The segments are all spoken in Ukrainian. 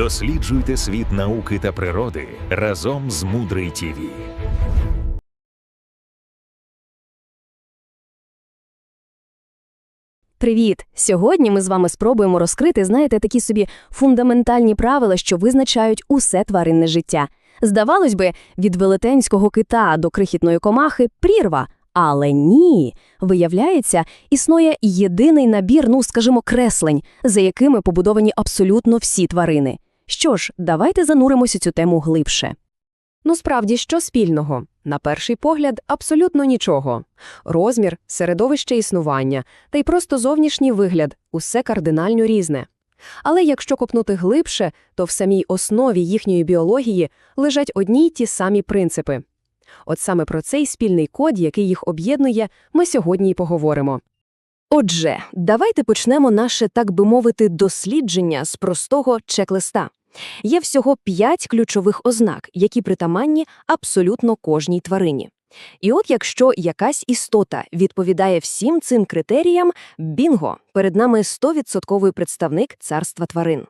Досліджуйте світ науки та природи разом з Мудрий ТІВІ. Привіт! Сьогодні ми з вами спробуємо розкрити, знаєте, такі собі фундаментальні правила, що визначають усе тваринне життя. Здавалось би, від велетенського кита до крихітної комахи прірва. Але ні, виявляється, існує єдиний набір, ну скажімо, креслень, за якими побудовані абсолютно всі тварини. Що ж, давайте зануримося цю тему глибше. Ну справді, що спільного? На перший погляд, абсолютно нічого. Розмір, середовище існування, та й просто зовнішній вигляд – усе кардинально різне. Але якщо копнути глибше, то в самій основі їхньої біології лежать одні й ті самі принципи. От саме про цей спільний код, який їх об'єднує, ми сьогодні й поговоримо. Отже, давайте почнемо наше, так би мовити, дослідження з простого чек-листа. Є всього п'ять ключових ознак, які притаманні абсолютно кожній тварині. І от якщо якась істота відповідає всім цим критеріям, бінго, перед нами 100% представник царства тварин.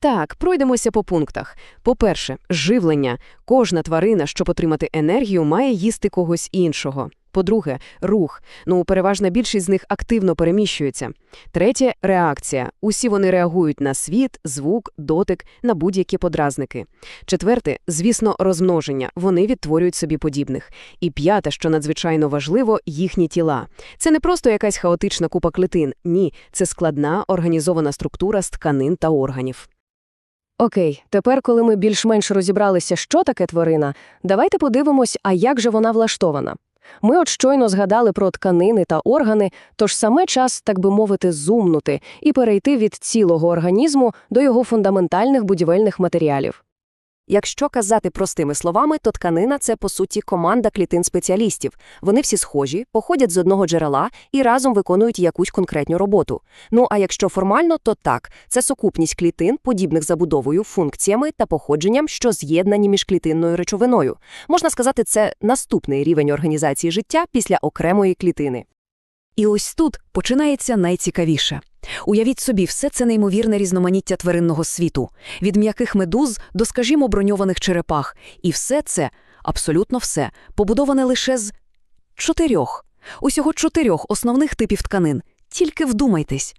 Так, пройдемося по пунктах. По-перше, живлення. Кожна тварина, щоб отримати енергію, має їсти когось іншого. По-друге, рух. Ну, переважна більшість з них активно переміщується. Третє реакція. Усі вони реагують на світ, звук, дотик, на будь-які подразники. Четверте, звісно, розмноження. Вони відтворюють собі подібних. І п'яте, що надзвичайно важливо, їхні тіла. Це не просто якась хаотична купа клітин. Ні, це складна організована структура з тканин та органів. Окей, тепер, коли ми більш-менш розібралися, що таке тварина, давайте подивимось, а як же вона влаштована. Ми от щойно згадали про тканини та органи, тож саме час, так би мовити, зумнути і перейти від цілого організму до його фундаментальних будівельних матеріалів. Якщо казати простими словами, то тканина це по суті команда клітин спеціалістів. Вони всі схожі, походять з одного джерела і разом виконують якусь конкретну роботу. Ну а якщо формально, то так, це сукупність клітин, подібних забудовою, функціями та походженням, що з'єднані міжклітинною речовиною. Можна сказати, це наступний рівень організації життя після окремої клітини. І ось тут починається найцікавіше. Уявіть собі, все це неймовірне різноманіття тваринного світу, від м'яких медуз до, скажімо, броньованих черепах. І все це, абсолютно все, побудоване лише з чотирьох, усього чотирьох основних типів тканин. Тільки вдумайтесь.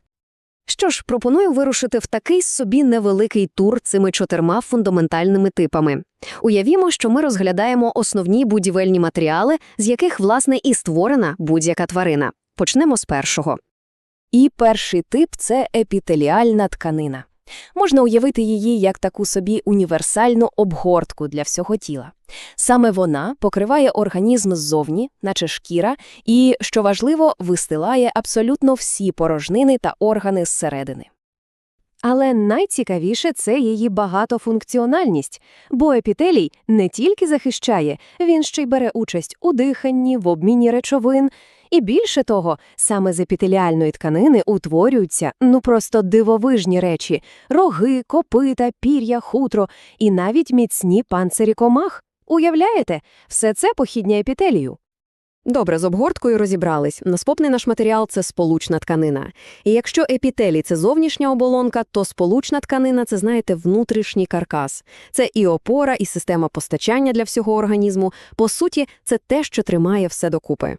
Що ж, пропоную вирушити в такий собі невеликий тур цими чотирма фундаментальними типами. Уявімо, що ми розглядаємо основні будівельні матеріали, з яких, власне, і створена будь-яка тварина. Почнемо з першого. І перший тип це епітеліальна тканина. Можна уявити її як таку собі універсальну обгортку для всього тіла. Саме вона покриває організм ззовні, наче шкіра, і, що важливо, вистилає абсолютно всі порожнини та органи зсередини. Але найцікавіше це її багатофункціональність, бо епітелій не тільки захищає, він ще й бере участь у диханні, в обміні речовин. І більше того, саме з епітеліальної тканини утворюються ну просто дивовижні речі – роги, копита, пір'я, хутро і навіть міцні панцирі комах. Уявляєте? Все це похідня епітелію. Добре, з обгорткою розібрались. Наступний наш матеріал – це сполучна тканина. І якщо епітелій – це зовнішня оболонка, то сполучна тканина – це, знаєте, внутрішній каркас. Це і опора, і система постачання для всього організму. По суті, це те, що тримає все докупи.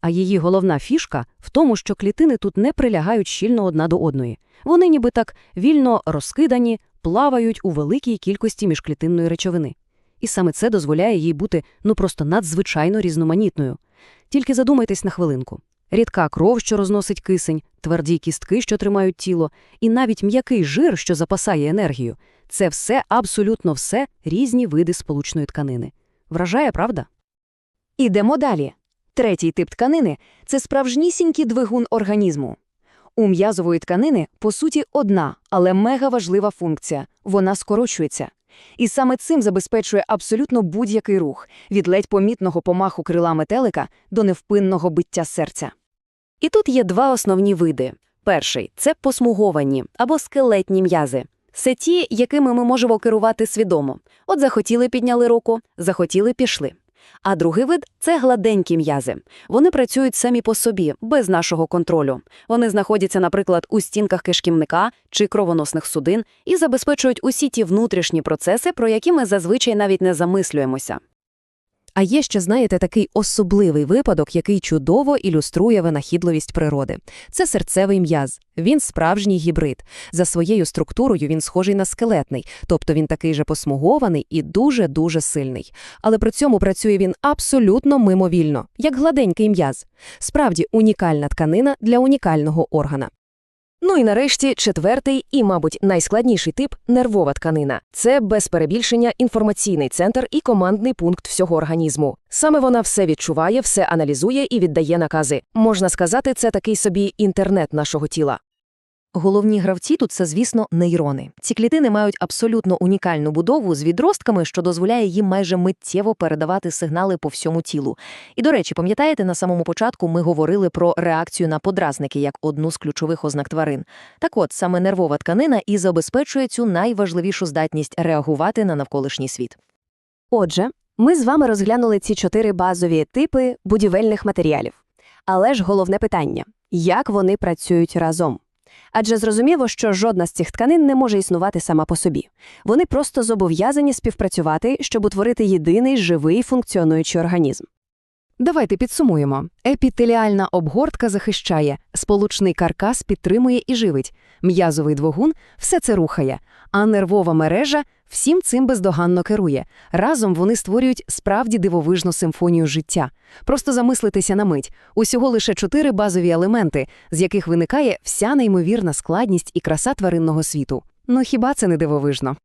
А її головна фішка в тому, що клітини тут не прилягають щільно одна до одної. Вони ніби так вільно розкидані, плавають у великій кількості міжклітинної речовини. І саме це дозволяє їй бути ну просто надзвичайно різноманітною. Тільки задумайтесь на хвилинку. Рідка кров, що розносить кисень, тверді кістки, що тримають тіло, і навіть м'який жир, що запасає енергію – це все, абсолютно все різні види сполучної тканини. Вражає, правда? Ідемо далі. Третій тип тканини – це справжнісінький двигун організму. У м'язової тканини, по суті, одна, але мегаважлива функція – вона скорочується. І саме цим забезпечує абсолютно будь-який рух – від ледь помітного помаху крила метелика до невпинного биття серця. І тут є два основні види. Перший – це посмуговані або скелетні м'язи. Це ті, якими ми можемо керувати свідомо. От захотіли – підняли руку, захотіли – пішли. А другий вид це гладенькі м'язи. Вони працюють самі по собі, без нашого контролю. Вони знаходяться, наприклад, у стінках кишківника чи кровоносних судин і забезпечують усі ті внутрішні процеси, про які ми зазвичай навіть не замислюємося. А є ще, знаєте, такий особливий випадок, який чудово ілюструє винахідливість природи. Це серцевий м'яз. Він справжній гібрид. За своєю структурою він схожий на скелетний, тобто він такий же посмугований і дуже-дуже сильний. Але при цьому працює він абсолютно мимовільно, як гладенький м'яз. Справді унікальна тканина для унікального органа. Ну і нарешті четвертий і, мабуть, найскладніший тип нервова тканина. Це без перебільшення інформаційний центр і командний пункт всього організму. Саме вона все відчуває, все аналізує і віддає накази. Можна сказати, це такий собі інтернет нашого тіла. Головні гравці тут це, звісно, нейрони. Ці клітини мають абсолютно унікальну будову з відростками, що дозволяє їм майже миттєво передавати сигнали по всьому тілу. І, до речі, пам'ятаєте, на самому початку ми говорили про реакцію на подразники як одну з ключових ознак тварин. Так от, саме нервова тканина і забезпечує цю найважливішу здатність реагувати на навколишній світ. Отже, ми з вами розглянули ці чотири базові типи будівельних матеріалів. Але ж головне питання – як вони працюють разом? Адже зрозуміло, що жодна з цих тканин не може існувати сама по собі. Вони просто зобов'язані співпрацювати, щоб утворити єдиний живий функціонуючий організм. Давайте підсумуємо. Епітеліальна обгортка захищає, сполучний каркас підтримує і живить, м'язовий двигун – все це рухає, а нервова мережа всім цим бездоганно керує. Разом вони створюють справді дивовижну симфонію життя. Просто замислитися на мить. Усього лише чотири базові елементи, з яких виникає вся неймовірна складність і краса тваринного світу. Ну хіба це не дивовижно?